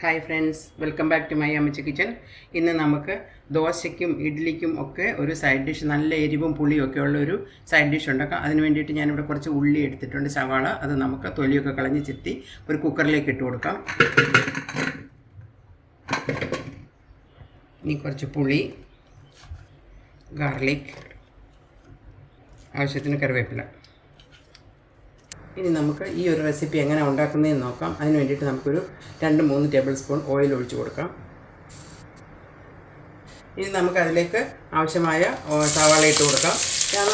Hi friends welcome back to my അമ്മച്ച kitchen ഇന്ന് നമുക്ക് ദോശയ്ക്കും ഇഡ്ഡലിക്കും ഒക്കെ ഒരു സൈഡ് ഡിഷ് നല്ല എരിവും പുളിയും ഒക്കെ ഉള്ള ഒരു സൈഡ് ഡിഷ് ഉണ്ടാക്കാം. അതിന് വേണ്ടിയിട്ട് ഞാനിവിടെ കുറച്ച് ഉള്ളി എടുത്തിട്ടുണ്ട് സവാള. അത് നമുക്ക് തൊലിയൊക്കെ കളഞ്ഞ് ചെത്തി ഒരു കുക്കറിലേക്ക് ഇട്ട് കൊടുക്കാം. ഇനി കുറച്ച് പുളി ഗാർലിക് ആവശ്യത്തിന് കറിവേപ്പില. ഇനി നമുക്ക് ഈ ഒരു റെസിപ്പി എങ്ങനെ ഉണ്ടാക്കുന്നതെന്ന് നോക്കാം. അതിന് വേണ്ടിയിട്ട് നമുക്കൊരു രണ്ട് മൂന്ന് ടേബിൾ സ്പൂൺ ഓയിൽ ഒഴിച്ച് കൊടുക്കാം. ഇനി നമുക്ക് അതിലേക്ക് ആവശ്യമായ സവാള ഇട്ട് കൊടുക്കാം.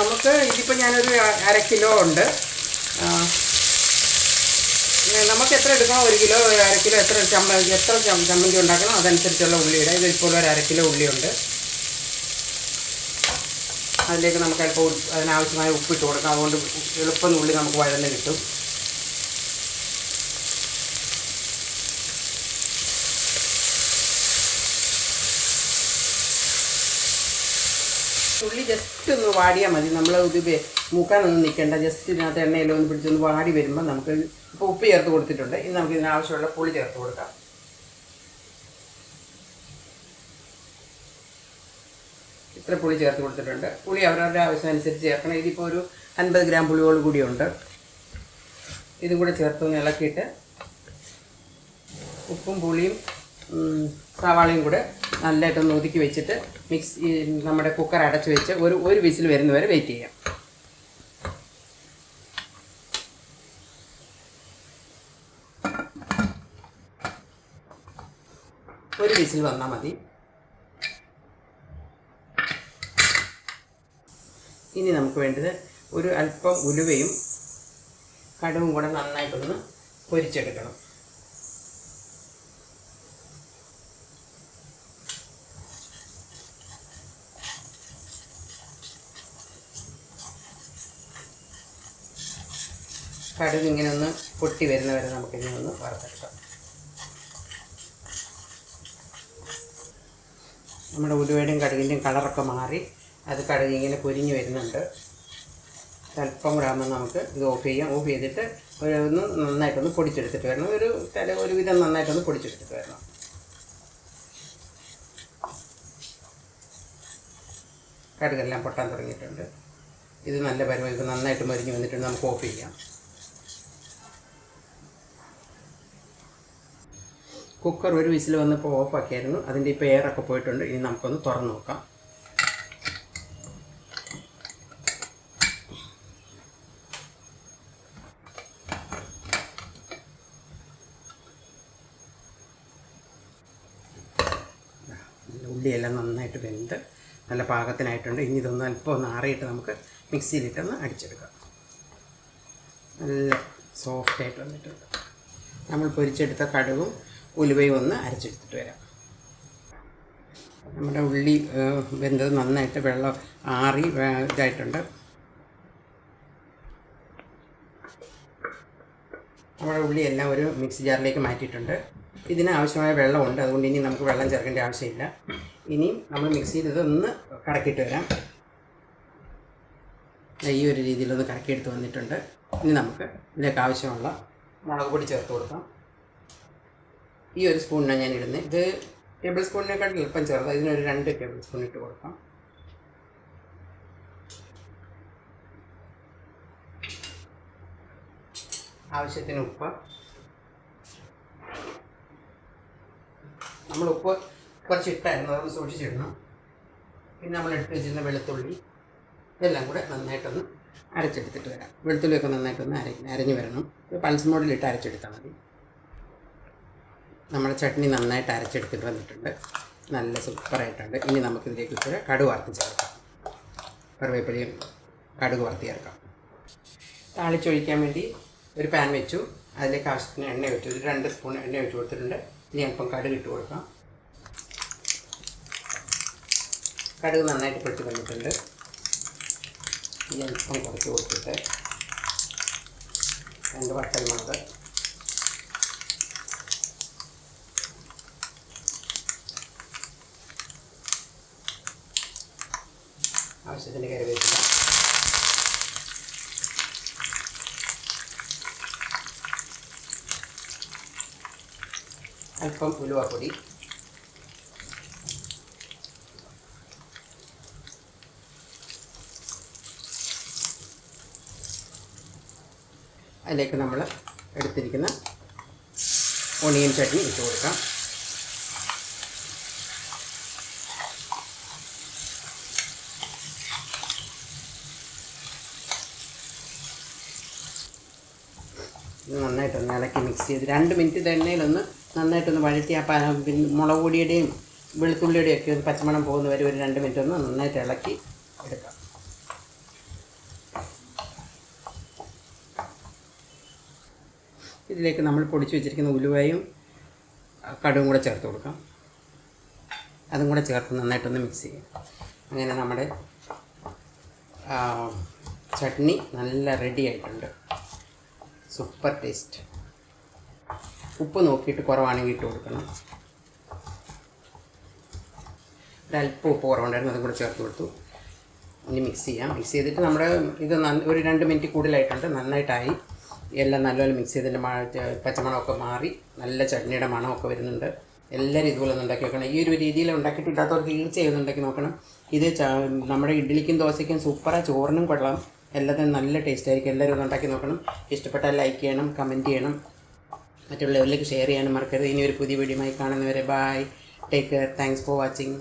നമുക്ക് ഇതിപ്പോൾ ഞാനൊരു അര കിലോ ഉണ്ട്. നമുക്ക് എത്ര എടുക്കണം? ഒരു കിലോ അര കിലോ എത്ര ചമ്മ എത്ര ചമ്മന്തി ഉണ്ടാക്കണം? അതനുസരിച്ചുള്ള ഉള്ളിയുടെ ഇതിപ്പോൾ ഒരു അര കിലോ ഉള്ളിയുണ്ട്. അതിലേക്ക് നമുക്ക് അല്പം അതിനാവശ്യമായ ഉപ്പിട്ട് കൊടുക്കാം. അതുകൊണ്ട് എളുപ്പം ഉള്ളി നമുക്ക് വഴന്ന് കിട്ടും. ഉള്ളി ജസ്റ്റ് ഒന്ന് വാടിയാൽ മതി. നമ്മൾ ഇത് മൂക്കാനൊന്നും നിൽക്കേണ്ട ജസ്റ്റ് ഇതിനകത്ത് എണ്ണയിലൊന്ന് പിടിച്ചൊന്ന് വാടി വരുമ്പോൾ നമുക്ക് ഇപ്പോൾ ഉപ്പ് ചേർത്ത് കൊടുത്തിട്ടുണ്ട്. ഇനി നമുക്ക് ഇതിനാവശ്യമുള്ള പുളി ചേർത്ത് കൊടുക്കാം. ഇത്ര പുളി ചേർത്ത് കൊടുത്തിട്ടുണ്ട്. പുളി അവരവരുടെ ആവശ്യം അനുസരിച്ച് ചേർക്കണം. ഇതിപ്പോൾ ഒരു അൻപത് ഗ്രാം പുളിയോട് കൂടിയുണ്ട്. ഇതും കൂടെ ചേർത്ത് ഇളക്കിയിട്ട് ഉപ്പും പുളിയും സവാളയും കൂടെ നല്ലതായിട്ടൊന്ന് ഒതുക്കി വെച്ചിട്ട് മിക്സ് നമ്മുടെ കുക്കർ അടച്ചു വെച്ച് ഒരു ഒരു വിസിൽ വരുന്നവരെ വെയിറ്റ് ചെയ്യാം. ഒരു വിസിൽ വന്നാൽ മതി. ഇനി നമുക്ക് വേണ്ടത് ഒരു അല്പം ഉലുവയും കടുവും കൂടെ നന്നായിട്ടൊന്ന് പൊരിച്ചെടുക്കണം. കടുക് ഇങ്ങനെ ഒന്ന് പൊട്ടി വരുന്നവരെ നമുക്കിങ്ങനെ ഒന്ന് വറുത്തെടുക്കാം. നമ്മുടെ ഉലുവയുടെയും കടുകിന്റെയും കളറൊക്കെ മാറി. അത് കടഞ്ഞ് ഇങ്ങനെ പൊരിഞ്ഞ് വരുന്നുണ്ട്. അല്പം കൂടെ ആകുമ്പോൾ നമുക്ക് ഇത് ഓഫ് ചെയ്യാം. ഓഫ് ചെയ്തിട്ട് ഒരു ഒന്ന് നന്നായിട്ടൊന്ന് പൊടിച്ചെടുത്തിട്ട് വരണം. ഒരു തല ഒരുവിധം നന്നായിട്ടൊന്ന് പൊടിച്ചെടുത്തിട്ട് വരണം. കടുകെല്ലാം പൊട്ടാൻ തുടങ്ങിയിട്ടുണ്ട്. ഇത് നല്ല ഇത് നന്നായിട്ട് മരിഞ്ഞ് വന്നിട്ടുണ്ട്. നമുക്ക് ഓഫ് ചെയ്യാം. കുക്കർ ഒരു വിസിൽ വന്നപ്പോൾ ഓഫാക്കിയായിരുന്നു അതിന്റെ ഇപ്പോൾ എയറൊക്കെ പോയിട്ടുണ്ട്. ഇനി നമുക്കൊന്ന് തുറന്ന് നോക്കാം നല്ല ഉള്ളിയെല്ലാം നന്നായിട്ട് വെന്ത് നല്ല പാകത്തിനായിട്ടുണ്ട്. ഇനി ഇതൊന്ന് അല്പം ഒന്ന് ആറിയിട്ട് നമുക്ക് മിക്സിയിലിട്ടൊന്ന് അടിച്ചെടുക്കാം. നല്ല സോഫ്റ്റായിട്ട് വന്നിട്ടുണ്ട്. നമ്മൾ പൊരിച്ചെടുത്ത കടുവും ഉലുവയും ഒന്ന് അരച്ചെടുത്തിട്ട് വരാം. നമ്മുടെ ഉള്ളി വെന്തത് നന്നായിട്ട് വെള്ളം ആറി ഇതായിട്ടുണ്ട്. നമ്മുടെ ഉള്ളിയെല്ലാം ഒരു മിക്സി ജാറിലേക്ക് മാറ്റിയിട്ടുണ്ട്. ഇതിനാവശ്യമായ വെള്ളമുണ്ട്. അതുകൊണ്ട് ഇനി നമുക്ക് വെള്ളം ചേർക്കേണ്ട ആവശ്യമില്ല. ഇനിയും നമ്മൾ മിക്സ് മിക്സിയിൽ ഇതൊന്ന് കറക്കിയിട്ട് വരാം. ഈ ഒരു രീതിയിലൊന്ന് കറക്കിയെടുത്ത് വന്നിട്ടുണ്ട്. ഇനി നമുക്ക് ഇതിലേക്ക് ആവശ്യമുള്ള മുളക് പൊടി ചേർത്ത് കൊടുക്കാം. ഈ ഒരു സ്പൂണിനാണ് ഞാൻ ഇടുന്നത്. ഇത് ടേബിൾ സ്പൂണിനെക്കാട്ടിൽ എളുപ്പം ചേർത്ത് ഇതിനൊരു രണ്ട് ടേബിൾ സ്പൂൺ ഇട്ട് കൊടുക്കാം. ആവശ്യത്തിന് ഉപ്പ്. നമ്മൾ ഉപ്പ് കുറച്ച് ഇട്ടായിരുന്നു അതൊന്ന് സൂക്ഷിച്ചിടണം. പിന്നെ നമ്മൾ എടുത്ത് വെച്ചിരുന്ന വെളുത്തുള്ളി ഇതെല്ലാം കൂടെ നന്നായിട്ടൊന്ന് അരച്ചെടുത്തിട്ട് വരാം. വെളുത്തുള്ളിയൊക്കെ നന്നായിട്ടൊന്ന് അര അരഞ്ഞ് വരണം. പൾസ് മോഡിലിട്ട് അരച്ചെടുത്താൽ മതി. നമ്മുടെ ചട്നി നന്നായിട്ട് അരച്ചെടുത്തിട്ട് വന്നിട്ടുണ്ട്. നല്ല സൂപ്പറായിട്ടുണ്ട്. ഇനി നമുക്കിതിലേക്ക് ഇച്ചിരി കടുക് വറുത്ത് ചേർക്കാം. കറിവേപ്പിലയും കടുക് വറുത്ത് ചേർക്കാം. താളിച്ചൊഴിക്കാൻ വേണ്ടി ഒരു പാൻ വെച്ചു. അതിലേക്ക് ആവശ്യത്തിന് എണ്ണ വെച്ചു ഒരു രണ്ട് സ്പൂൺ എണ്ണ വെച്ച് കൊടുത്തിട്ടുണ്ട്. ഇനി അല്പം കടുക് ഇട്ട് കൊടുക്കാം. കടുക് നന്നായിട്ട് പൊട്ടി വന്നിട്ടുണ്ട്. ഈ അല്പം കുറച്ച് കൊടുത്തിട്ട് രണ്ട് വട്ടൽമുളക് ആവശ്യത്തിന് കറിവേപ്പില. അല്പം ഉലുവാപ്പൊടി. അതിലേക്ക് നമ്മൾ എടുത്തിരിക്കുന്ന ഒണിയൻ ചട്നി ഇട്ട് കൊടുക്കാം. നന്നായിട്ടൊന്ന് ഇളക്കി മിക്സ് ചെയ്ത് രണ്ട് മിനിറ്റ് ഇത് എണ്ണയിലൊന്ന് നന്നായിട്ടൊന്ന് വഴറ്റി ആ മുളക് പൊടിയുടെയും വെളുത്തുള്ളിയുടെയും ഒക്കെ ഒന്ന് പച്ചമണം പോകുന്നവരെ ഒരു രണ്ട് മിനിറ്റ് ഒന്ന് നന്നായിട്ട് ഇളക്കി എടുക്കാം. ഇതിലേക്ക് നമ്മൾ പൊടിച്ചു വെച്ചിരിക്കുന്ന ഉലുവയും കടുവും കൂടെ ചേർത്ത് കൊടുക്കാം. അതും കൂടെ ചേർത്ത് നന്നായിട്ടൊന്ന് മിക്സ് ചെയ്യാം. അങ്ങനെ നമ്മുടെ ചട്നി നല്ല റെഡി ആയിട്ടുണ്ട്. സൂപ്പർ ടേസ്റ്റ് ഉപ്പ് നോക്കിയിട്ട് കുറവാണെങ്കിൽ ഇട്ട് കൊടുക്കണം. ഒരല്പം ഉപ്പ് കുറവുണ്ടായിരുന്നു അതും കൂടെ ചേർത്ത് കൊടുത്തു. ഇനി മിക്സ് ചെയ്യാം. മിക്സ് ചെയ്തിട്ട് നമ്മുടെ ഇത് ഒരു രണ്ട് മിനിറ്റ് കൂടുതലായിട്ടുണ്ട്. നന്നായിട്ടായി. എല്ലാം നല്ലപോലെ മിക്സ് ചെയ്തതിന്റെ പച്ചമണമൊക്കെ മാറി നല്ല ചട്നിയുടെ മണമൊക്കെ വരുന്നുണ്ട്. എല്ലാവരും ഇതുപോലെ ഉണ്ടാക്കി വെക്കണം ഈ ഒരു രീതിയിൽ ഉണ്ടാക്കിയിട്ടില്ലാത്തവർ തീർച്ചയായും ഉണ്ടാക്കി നോക്കണം. ഇത് നമ്മുടെ ഇഡ്ഡലിക്കും ദോശയ്ക്കും സൂപ്പറാണ് ചോറിനും കൊള്ളാം. എല്ലാത്തിനും നല്ല ടേസ്റ്റ് ആയിരിക്കും. എല്ലാവരും ഉണ്ടാക്കി നോക്കണം. ഇഷ്ടപ്പെട്ടാൽ ലൈക്ക് ചെയ്യണം കമന്റ് ചെയ്യണം. മറ്റുള്ളവരിലേക്ക് ഷെയർ ചെയ്യാനും മറക്കരുത്. ഇനി ഒരു പുതിയ വീഡിയോയുമായി കാണുന്നവരെ bye take care thanks for watching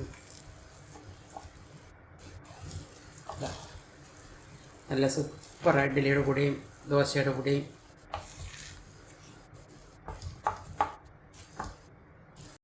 നല്ല സൂപ്പർ ഇഡ്ഡലിയുടെ കൂടെയും ദോശയുടെ കൂടെയും